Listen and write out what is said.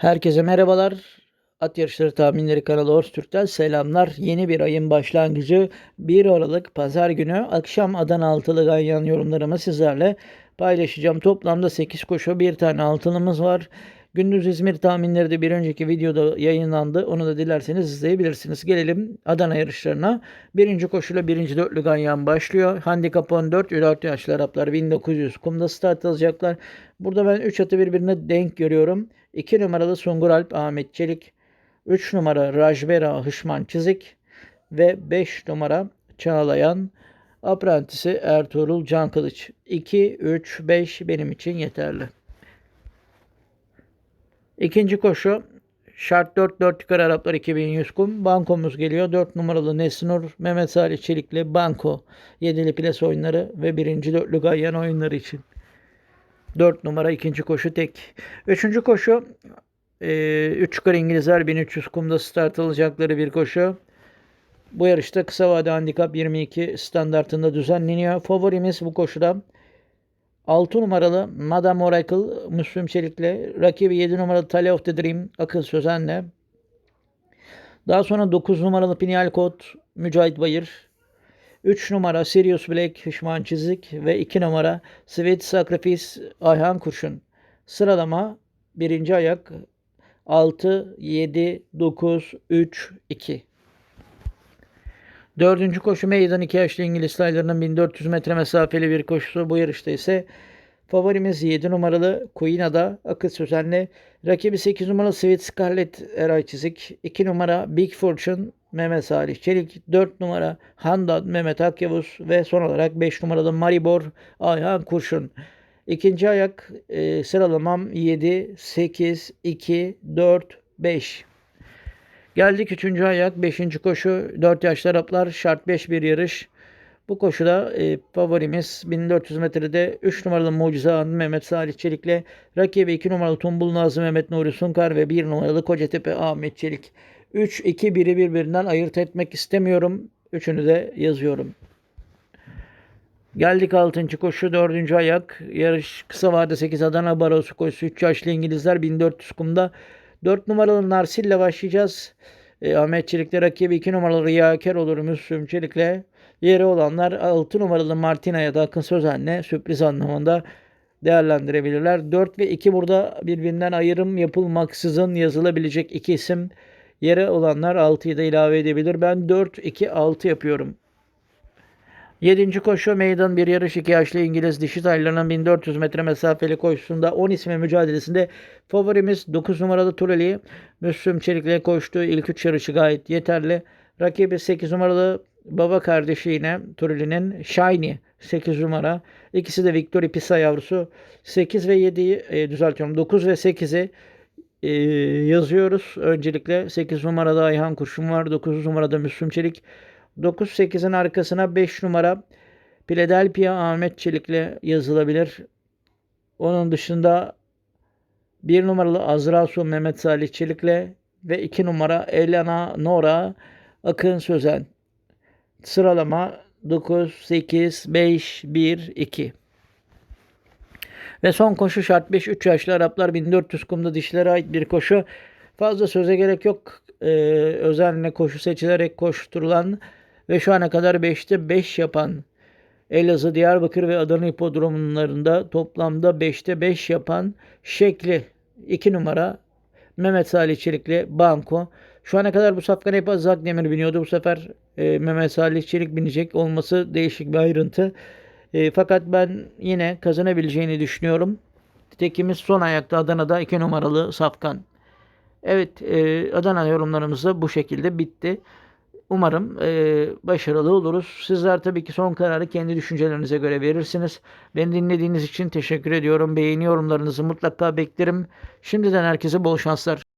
Herkese merhabalar. At Yarışları Tahminleri kanalı Ors Türk'ten selamlar. Yeni bir ayın başlangıcı 1 Aralık Pazar günü akşam Adana Altılı Ganyan yorumlarımı sizlerle paylaşacağım. Toplamda 8 koşu bir tane altınımız var. Gündüz İzmir tahminleri de bir önceki videoda yayınlandı. Onu da dilerseniz izleyebilirsiniz. Gelelim Adana yarışlarına. Birinci koşuyla birinci dörtlü ganyan başlıyor. Handikap 14, 4 yaşlı Araplar 1900 kumda start alacaklar. Burada ben 3 atı birbirine denk görüyorum. 2 numaralı Sungur Alp Ahmet Çelik. 3 numara Rajbera Hışman Çizik. Ve 5 numara Çağlayan Aprentisi Ertuğrul Can Kılıç. 2, 3, 5 benim için yeterli. İkinci koşu şart 4 4 yukarı Araplar 2100 kum. Bankomuz geliyor. 4 numaralı Nesnur Mehmet Salih Çelikli Banko. Yedili ples oyunları ve birinci dörtlü Ganyan oyunları için. 4 numara ikinci koşu tek. Üçüncü koşu 3 yukarı İngilizler 1300 kumda start alacakları bir koşu. Bu yarışta kısa vade handikap 22 standartında düzenleniyor. Favorimiz bu koşuda 6 numaralı Madame Oracle Müslüm Çelik'le. Rakibi 7 numaralı Tale of the Dream Akıl Sözen'le. Daha sonra 9 numaralı Pinyal Kod Mücahit Bayır. 3 numara Sirius Black Hışman Çizik. Ve 2 numara Sweet Sacrifice Ayhan Kurşun. Sıralama birinci ayak. 6, 7, 9, 3, 2. Dördüncü koşu meydan 2 yaşlı İngiliz sayılarının 1400 metre mesafeli bir koşusu. Bu yarışta ise favorimiz 7 numaralı Queen'a'da akıl sözenle. Rakibi 8 numaralı Sweet Scarlet Eray Çizik. 2 numara Big Fortune Mehmet Salih Çelik. 4 numara Handad Mehmet Akyavuz. Ve son olarak 5 numaralı Maribor Ayhan Kurşun. İkinci ayak e, sıralamam 7, 8, 2, 4, 5. Geldik üçüncü ayak. Beşinci koşu 4 yaşlı Araplar şart 5 bir yarış. Bu koşuda e, favorimiz 1400 metrede 3 numaralı Mucize Han Mehmet Salih Çelik'le rakibi 2 numaralı Tumbul Nazım Mehmet Nuri Sunkar ve 1 numaralı Kocatepe Ahmet Çelik. 3-2-1'i birbirinden ayırt etmek istemiyorum. Üçünü de yazıyorum. Geldik 6. koşu 4. ayak. Yarış kısa vade 8 Adana Barosu koşusu 3 yaşlı İngilizler 1400 kumda. 4 numaralı Narsil ile başlayacağız. E, Ahmet Çelik'le rakibi 2 numaralı Riyakar olur Müslüm Çelik'le. Yeri olanlar 6 numaralı Martina ya da Akın Sözen'le sürpriz anlamında değerlendirebilirler. 4 ve 2 burada birbirinden ayrım yapılmaksızın yazılabilecek iki isim. Yere olanlar 6'yı da ilave edebilir. Ben 4, 2, 6 yapıyorum. 7. koşu meydan bir yarış 2 yaşlı İngiliz dişi taylarının 1400 metre mesafeli koşusunda 10 isme mücadelesinde favorimiz 9 numaralı Tureli Müslüm Çelik'le koştuğu ilk 3 yarışı gayet yeterli. Rakibi 8 numaralı baba kardeşi yine Tureli'nin Shiny 8 numara. İkisi de Victory Pisa yavrusu. 8 ve 7'yi e, düzeltiyorum. 9 ve 8'i e, yazıyoruz. Öncelikle 8 numarada Ayhan Kurşun var. 9 numarada Müslüm Çelik. 9-8'in arkasına 5 numara Philadelphia Ahmet Çelik'le yazılabilir. Onun dışında 1 numaralı Azrasu Mehmet Salih Çelik'le ve 2 numara Elena Nora Akın Sözen. Sıralama 9, 8, 5, 1, 2. Ve son koşu şart 5 3 yaşlı Araplar 1400 kumda dişlere ait bir koşu. Fazla söze gerek yok. Ee, özenle koşu seçilerek koşturulan ve şu ana kadar 5'te 5 yapan Elazığ, Diyarbakır ve Adana hipodromlarında toplamda 5'te 5 yapan şekli 2 numara Mehmet Salih Çelik'le Banko. Şu ana kadar bu safkan hep Azak Demir biniyordu. Bu sefer e, Mehmet Salih Çelik binecek olması değişik bir ayrıntı. E, fakat ben yine kazanabileceğini düşünüyorum. Tekimiz son ayakta Adana'da 2 numaralı Safkan. Evet e, Adana yorumlarımız da bu şekilde bitti. Umarım e, başarılı oluruz. Sizler tabii ki son kararı kendi düşüncelerinize göre verirsiniz. Beni dinlediğiniz için teşekkür ediyorum. Beğeni yorumlarınızı mutlaka beklerim. Şimdiden herkese bol şanslar.